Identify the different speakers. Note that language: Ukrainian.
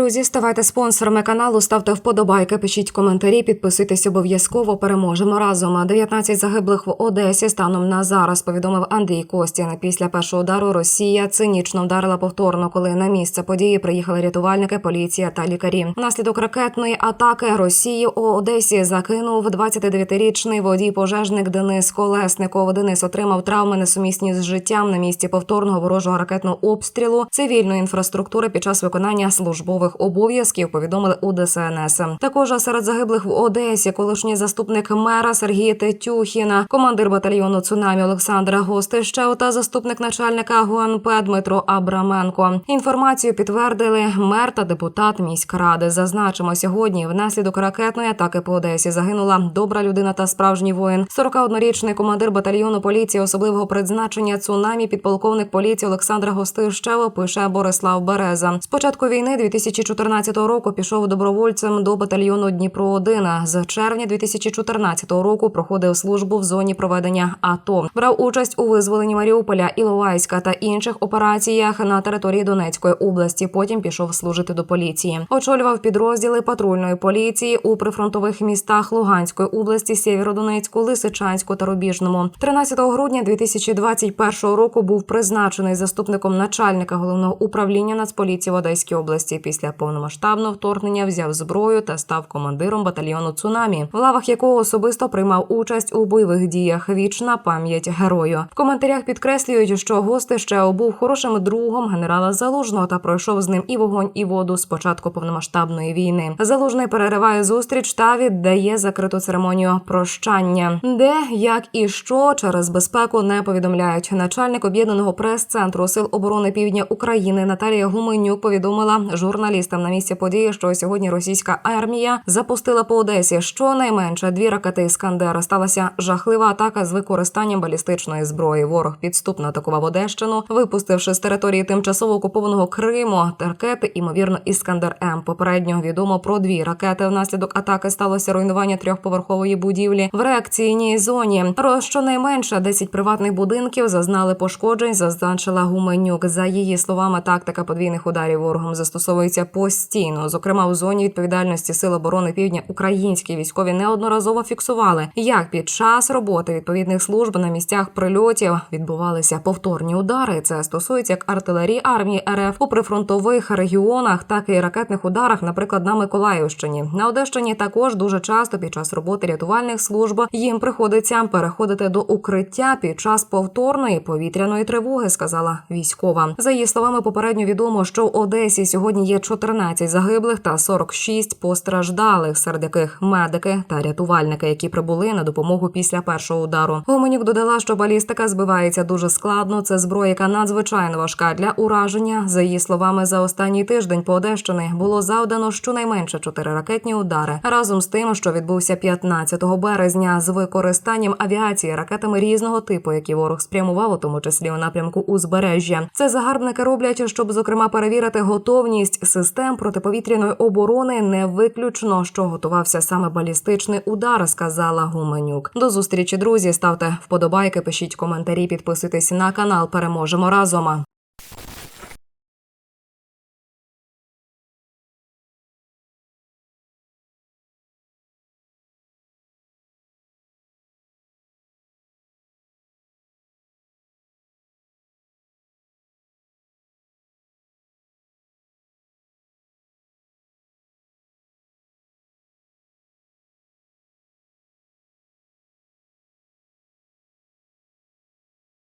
Speaker 1: Друзі, ставайте спонсорами каналу, ставте вподобайки, пишіть коментарі, підписуйтесь обов'язково. Переможемо разом. 19 загиблих в Одесі станом на зараз. Повідомив Андрій Костін. Після першого удару Росія цинічно вдарила повторно, коли на місце події приїхали рятувальники, поліція та лікарі. Внаслідок ракетної атаки Росії у Одесі закинув 29-річний водій пожежник Денис Колесников. Денис отримав травми несумісні з життям на місці повторного ворожого ракетного обстрілу цивільної інфраструктури під час виконання службових обов'язків. Повідомили у ДСНС. Також серед загиблих в Одесі колишній заступник мера Сергій Тетюхіна, командир батальйону цунамі Олександра Гостищев та заступник начальника ГУНП Дмитро Абраменко. Інформацію підтвердили мер та депутат міськради. Зазначимо сьогодні. Внаслідок ракетної атаки по Одесі загинула добра людина та справжній воїн. 41-річний командир батальйону поліції особливого призначення цунамі, підполковник поліції Олександра Гостищева пише Борислав Береза. З початку війни 2014 року пішов добровольцем до батальйону Дніпро 1 З червня 2014 року проходив службу в зоні проведення АТО. Брав участь у визволенні Маріуполя, Іловайська та інших операціях на території Донецької області. Потім пішов служити до поліції. Очолював підрозділи патрульної поліції у прифронтових містах Луганської області, Сєвєродонецьку, Лисичанську та Рубіжному. 13 грудня 2021 року був призначений заступником начальника головного управління Нацполіції в Одеській області. Після повномасштабного вторгнення взяв зброю та став командиром батальйону цунамі, в лавах якого особисто приймав участь у бойових діях. Вічна пам'ять герою. В коментарях підкреслюють, що гости ще був хорошим другом генерала Залужного та пройшов з ним і вогонь, і воду з початку повномасштабної війни. Залужний перериває зустріч та віддає закриту церемонію прощання, де як і що через безпеку не повідомляють. Начальник об'єднаного прес-центру сил оборони Півдня України Наталія Гуменюк повідомила журналістам на місці події, що сьогодні російська армія запустила по Одесі щонайменше дві ракети Іскандера. Сталася жахлива атака з використанням балістичної зброї. Ворог підступно атакував Одещину, випустивши з території тимчасово окупованого Криму ракети, імовірно, Іскандер М. Попередньо відомо про дві ракети. Внаслідок атаки сталося руйнування трьохповерхової будівлі в реакційній зоні. Про щонайменше 10 приватних будинків зазнали пошкоджень, зазначила Гуменюк. За її словами, тактика подвійних ударів ворогом застосовується постійно. Зокрема, у зоні відповідальності Сил оборони Півдня українські військові неодноразово фіксували, як під час роботи відповідних служб на місцях прильотів відбувалися повторні удари. Це стосується як артилерії армії РФ у прифронтових регіонах, так і ракетних ударах, наприклад, на Миколаївщині. На Одещині також дуже часто під час роботи рятувальних служб їм приходиться переходити до укриття під час повторної повітряної тривоги, сказала військова. За її словами, попередньо відомо, що в Одесі сьогодні є 14 загиблих та 46 постраждалих, серед яких медики та рятувальники, які прибули на допомогу після першого удару. Гуменюк додала, що балістика збивається дуже складно. Це зброя, яка надзвичайно важка для ураження. За її словами, за останній тиждень по Одещини було завдано щонайменше чотири ракетні удари разом з тим, що відбувся 15 березня з використанням авіації ракетами різного типу, які ворог спрямував, у тому числі у напрямку узбережжя. Це загарбники роблять, щоб зокрема перевірити готовність систем протиповітряної оборони. Не виключно, що готувався саме балістичний удар, сказала Гуменюк. До зустрічі, друзі. Ставте вподобайки, пишіть коментарі, підписуйтесь на канал. Переможемо разом.